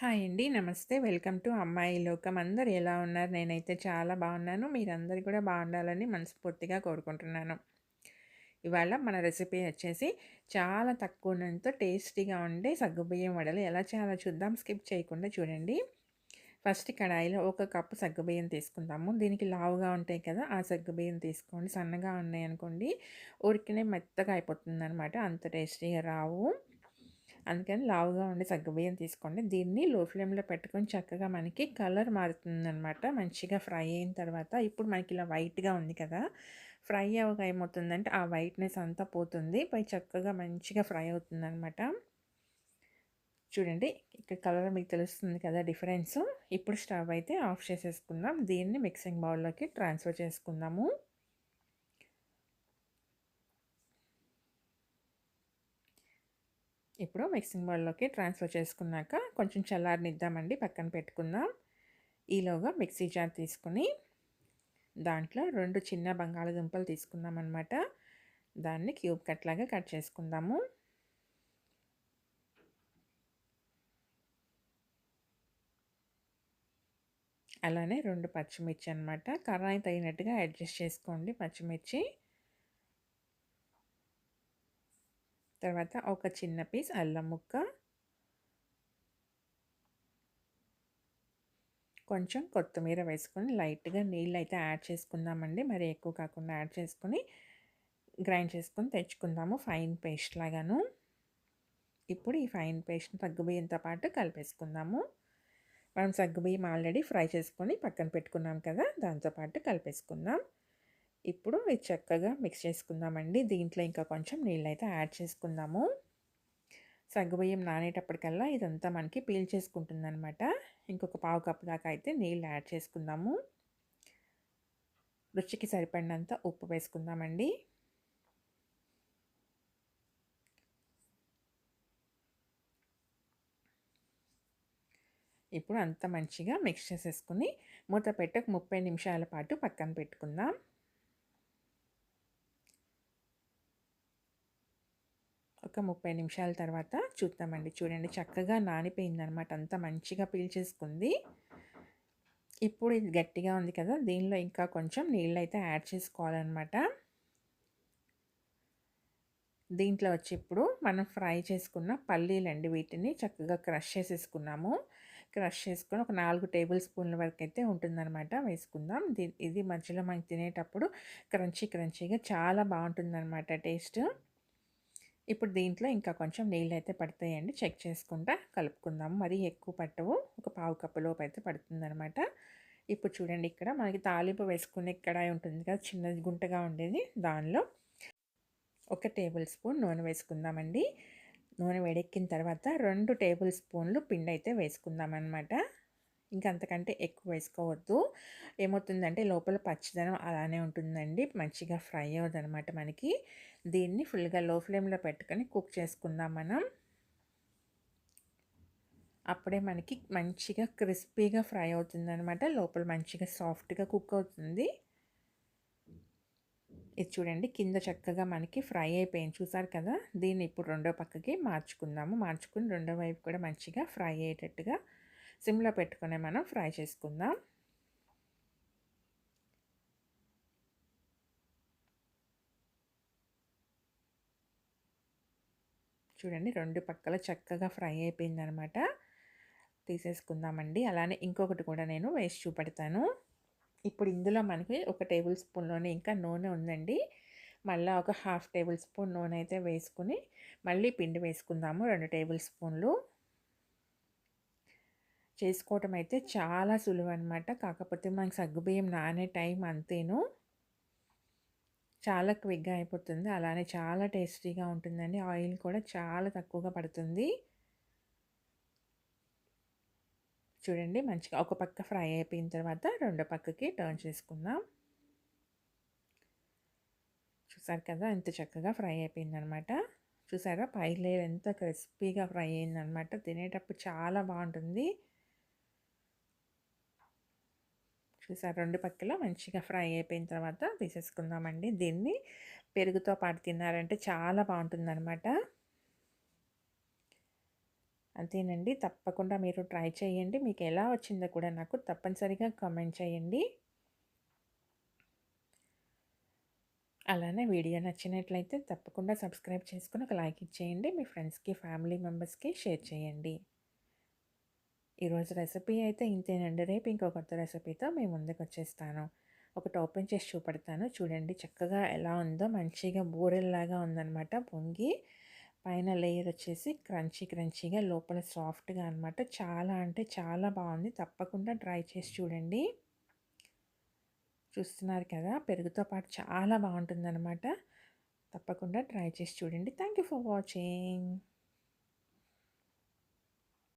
Hi అండి. నమస్తే. Welcome to అమ్మాయి లోకం. అందరు ఎలా ఉన్నారు? నేనైతే చాలా బాగున్నాను. మీరందరూ కూడా బాగుండాలని మనస్ఫూర్తిగా కోరుకుంటున్నాను. ఇవాళ మన రెసిపీ వచ్చేసి చాలా తక్కువ నూనెతో టేస్టీగా ఉండే సగ్గుబియ్యం వడలు. ఎలా చేయాలో చూద్దాం. స్కిప్ చేయకుండా చూడండి. ఫస్ట్ కడాయిలో ఒక కప్పు సగ్గుబియ్యం తీసుకుందాము. దీనికి లావుగా ఉంటాయి కదా ఆ సగ్గుబియ్యం తీసుకోండి. సన్నగా ఉన్నాయి అనుకోండి. ఉరికినే మెత్తగా అయిపోతుంది అనమాట అంత టేస్టీగా రావు. అందుకని లావుగా ఉండే సగ్గుబియ్యం తీసుకోండి. దీన్ని లో ఫ్లేమ్లో పెట్టుకొని చక్కగా మనకి కలర్ మారుతుందనమాట మంచిగా ఫ్రై అయిన తర్వాత ఇప్పుడు మనకి ఇలా వైట్గా ఉంది కదా ఫ్రై అవ్వగా ఏమవుతుందంటే ఆ వైట్నెస్ అంతా పోతుంది. పై చక్కగా మంచిగా ఫ్రై అవుతుందనమాట చూడండి ఇక్కడ కలర్ మీకు తెలుస్తుంది కదా డిఫరెన్స్. ఇప్పుడు స్టవ్ అయితే ఆఫ్ చేసేసుకుందాం. దీన్ని మిక్సింగ్ బౌల్లోకి ట్రాన్స్ఫర్ చేసుకుందాము. ఇప్పుడు మిక్సింగ్ బౌల్లోకి ట్రాన్స్ఫర్ చేసుకున్నాక కొంచెం చల్లారనిద్దామండి పక్కన పెట్టుకుందాం. ఈలోగా మిక్సీ జార్ తీసుకుని దాంట్లో రెండు చిన్న బంగాళదుంపలు తీసుకుందాం అనమాట దాన్ని క్యూబ్ కట్ లాగా కట్ చేసుకుందాము. అలానే రెండు పచ్చిమిర్చి అనమాట కర్రాయి తగినట్టుగా అడ్జస్ట్ చేసుకోండి పచ్చిమిర్చి. తర్వాత ఒక చిన్న పీస్ అల్లం ముక్క. కొంచెం కొత్తిమీర వేసుకొని లైట్గా నీళ్ళు అయితే యాడ్ చేసుకుందామండి. మరి ఎక్కువ కాకుండా యాడ్ చేసుకొని గ్రైండ్ చేసుకొని తెచ్చుకుందాము ఫైన్ పేస్ట్ లాగాను. ఇప్పుడు ఈ ఫైన్ పేస్ట్ సగ్గుబియ్యంతో పాటు కలిపేసుకుందాము. మనం సగ్గుబియ్యం ఆల్రెడీ ఫ్రై చేసుకొని పక్కన పెట్టుకున్నాం కదా దాంతోపాటు కలిపేసుకుందాం. ఇప్పుడు ఇది చక్కగా మిక్స్ చేసుకుందామండి. దీంట్లో ఇంకా కొంచెం నీళ్ళు అయితే యాడ్ చేసుకుందాము. సగ్గుబియ్యం నానేటప్పటికల్లా ఇదంతా మనకి పీల్ చేసుకుంటుంది అనమాట ఇంకొక పావు కప్పు దాకా అయితే నీళ్ళు యాడ్ చేసుకుందాము. రుచికి సరిపడినంత ఉప్పు వేసుకుందామండి. ఇప్పుడు అంత మంచిగా మిక్స్ చేసేసుకుని మూత పెట్టక ముప్పై నిమిషాల పాటు పక్కన పెట్టుకుందాం. ఒక ముప్పై నిమిషాల తర్వాత చూద్దామండి. చూడండి చక్కగా నానిపోయింది అనమాట అంతా మంచిగా పీల్చేసుకుంది. ఇప్పుడు ఇది గట్టిగా ఉంది కదా దీనిలో ఇంకా కొంచెం నీళ్ళు అయితే యాడ్ చేసుకోవాలన్నమాట. దీంట్లో వచ్చి ఇప్పుడు మనం ఫ్రై చేసుకున్న పల్లీలండి వీటిని చక్కగా క్రష్ చేసేసుకున్నాము. క్రష్ చేసుకొని ఒక నాలుగు టేబుల్ స్పూన్ల వరకు అయితే ఉంటుందన్నమాట వేసుకుందాం. ఇది మధ్యలో మనకి తినేటప్పుడు క్రంచీ క్రంచీగా చాలా బాగుంటుందన్నమాట టేస్ట్. ఇప్పుడు దీంట్లో ఇంకా కొంచెం నీళ్ళు అయితే పడతాయండి. చెక్ చేసుకుంటా కలుపుకుందాము మరీ ఎక్కువ పట్టవు. ఒక పావు కప్పు లోపు అయితే పడుతుందనమాట. ఇప్పుడు చూడండి ఇక్కడ మనకి తాలింపు వేసుకునే కడాయి ఉంటుంది కదా చిన్నది గుంటగా ఉండేది దానిలో. ఒక టేబుల్ స్పూన్ నూనె వేసుకుందామండి. నూనె వేడెక్కిన తర్వాత రెండు టేబుల్ స్పూన్లు పిండి అయితే వేసుకుందాం అనమాట ఇంకా అంతకంటే ఎక్కువ వేసుకోవద్దు. ఏమవుతుందంటే లోపల పచ్చిదనం అలానే ఉంటుందండి. మంచిగా ఫ్రై అవ్వదనమాట మనకి. దీన్ని ఫుల్గా లో ఫ్లేమ్లో పెట్టుకొని కుక్ చేసుకుందాం మనం. అప్పుడే మనకి మంచిగా క్రిస్పీగా ఫ్రై అవుతుంది అనమాట లోపల మంచిగా సాఫ్ట్గా కుక్ అవుతుంది. ఇది చూడండి కింద చక్కగా మనకి ఫ్రై అయిపోయింది. చూసారు కదా? దీన్ని ఇప్పుడు రెండో పక్కకి మార్చుకుందాము. మార్చుకుని రెండో వైపు కూడా మంచిగా ఫ్రై అయ్యేటట్టుగా సిమ్లో పెట్టుకుని మనం ఫ్రై చేసుకుందాం. చూడండి రెండు పక్కల చక్కగా ఫ్రై అయిపోయిందనమాట. తీసేసుకుందామండి. అలానే ఇంకొకటి కూడా నేను వేసి చూపెడతాను. ఇప్పుడు ఇందులో మనకి ఒక టేబుల్ స్పూన్లోనే ఇంకా నూనె ఉందండి. మళ్ళీ ఒక హాఫ్ టేబుల్ స్పూన్ నూనె అయితే వేసుకుని మళ్ళీ పిండి వేసుకుందాము రెండు టేబుల్ స్పూన్లు. చేసుకోవటం అయితే చాలా సులువు అనమాట కాకపోతే మనకి సగ్గుబియ్యం నానే టైం అంతేను. చాలా క్విక్గా అయిపోతుంది. అలానే చాలా టేస్టీగా ఉంటుందండి. ఆయిల్ కూడా చాలా తక్కువగా పడుతుంది. చూడండి మంచిగా ఒక పక్క ఫ్రై అయిపోయిన తర్వాత రెండో పక్కకి టర్న్ చేసుకుందాం. చూసారు కదా ఎంత చక్కగా ఫ్రై అయిపోయిందనమాట. చూసారా పై లేయర్ ఎంత క్రిస్పీగా ఫ్రై అయిందనమాట. తినేటప్పుడు చాలా బాగుంటుంది. చూసారు. రెండు పక్కల మంచిగా ఫ్రై అయిపోయిన తర్వాత తీసేసుకుందామండి. దీన్ని పెరుగుతో పాటు తిన్నారంటే చాలా బాగుంటుందన్నమాట. అంతేనండి. తప్పకుండా మీరు ట్రై చేయండి. మీకు ఎలా వచ్చిందో కూడా నాకు తప్పనిసరిగా కామెంట్ చేయండి. అలానే వీడియో నచ్చినట్లయితే తప్పకుండా సబ్స్క్రైబ్ చేసుకుని ఒక లైక్ ఇచ్చేయండి. మీ ఫ్రెండ్స్కి ఫ్యామిలీ మెంబర్స్కి షేర్ చేయండి. ఈరోజు రెసిపీ అయితే ఇంతేనండి. రేపు ఇంకో కొత్త రెసిపీతో మేము ముందుకు వచ్చేస్తాను ఒకటి ఓపెన్ చేసి చూపెడతాను. చూడండి చక్కగా ఎలా ఉందో. మంచిగా బూరెల్లాగా ఉందనమాట పొంగి పైన లేయర్ వచ్చేసి క్రంచీ క్రంచీగా లోపల సాఫ్ట్గా అనమాట చాలా అంటే చాలా బాగుంది. తప్పకుండా ట్రై చేసి చూడండి. చూస్తున్నారు కదా పెరుగుతో పాటు చాలా బాగుంటుందన్నమాట. తప్పకుండా ట్రై చేసి చూడండి. Thank you for watching.